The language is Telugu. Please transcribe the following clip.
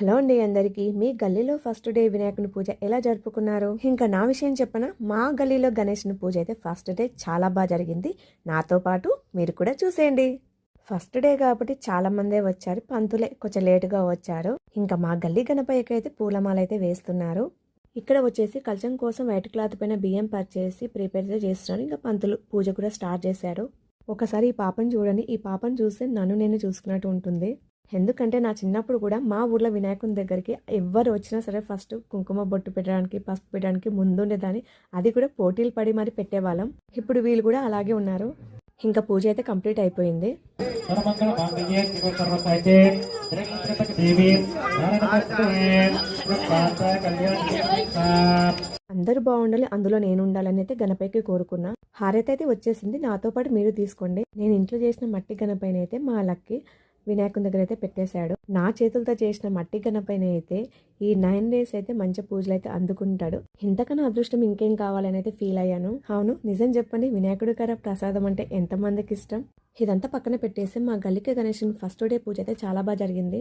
హలో అండి అందరికీ. మీ గల్లీలో ఫస్ట్ డే వినాయకుని పూజ ఎలా జరుపుకున్నారు? ఇంకా నా విషయం చెప్పన? మా గల్లీలో గణేష్ని పూజ అయితే ఫస్ట్ డే చాలా బాగా జరిగింది. నాతో పాటు మీరు కూడా చూసేయండి. ఫస్ట్ డే కాబట్టి చాలా మందే వచ్చారు. పంతులే కొంచెం లేటుగా వచ్చారు. ఇంకా మా గల్లీ గణపయ్యకి అయితే పూలమాల అయితే వేస్తున్నారు. ఇక్కడ వచ్చేసి కలచం కోసం వైట్ క్లాత్ పైన బియ్యం పర్చేసి ప్రిపేర్ చేస్తున్నారు. ఇంకా పంతులు పూజ కూడా స్టార్ట్ చేశారు. ఒకసారి ఈ పాపను చూడండి. ఈ పాపను చూస్తే నన్ను నేను చూసుకున్నట్టు ఉంటుంది. ఎందుకంటే నా చిన్నప్పుడు కూడా మా ఊర్లో వినాయకుని దగ్గరికి ఎవ్వరు వచ్చినా సరే ఫస్ట్ కుంకుమ బొట్టు పెట్టడానికి పసుపు పెట్టడానికి ముందుండేదాన్ని అది కూడా పోటీలు పడి మరి పెట్టేవాళ్ళం. ఇప్పుడు వీళ్ళు కూడా అలాగే ఉన్నారు. ఇంకా పూజ అయితే కంప్లీట్ అయిపోయింది. అందరూ బాగుండాలి అందులో నేను ఉండాలని అయితే గణపైకి కోరుకున్నా. హారతి అయితే వచ్చేసింది. నాతో పాటు మీరు తీసుకోండి. నేను ఇంట్లో చేసిన మట్టి గణపైన అయితే మా లక్కి వినాయకుని దగ్గర అయితే పెట్టేశాడు. నా చేతులతో చేసిన మట్టి గణపైన అయితే ఈ నైన్ డేస్ అయితే మంచి పూజలు అయితే అందుకుంటాడు. ఇంతకన్నా అదృష్టం ఇంకేం కావాలని అయితే ఫీల్ అయ్యాను. అవును నిజం చెప్పండి వినాయకుడి గారి ప్రసాదం అంటే ఎంతమందికి ఇష్టం? ఇదంతా పక్కన పెట్టేసి మా గల్లిక గణేషన్ ఫస్ట్ డే పూజ అయితే చాలా బాగా జరిగింది.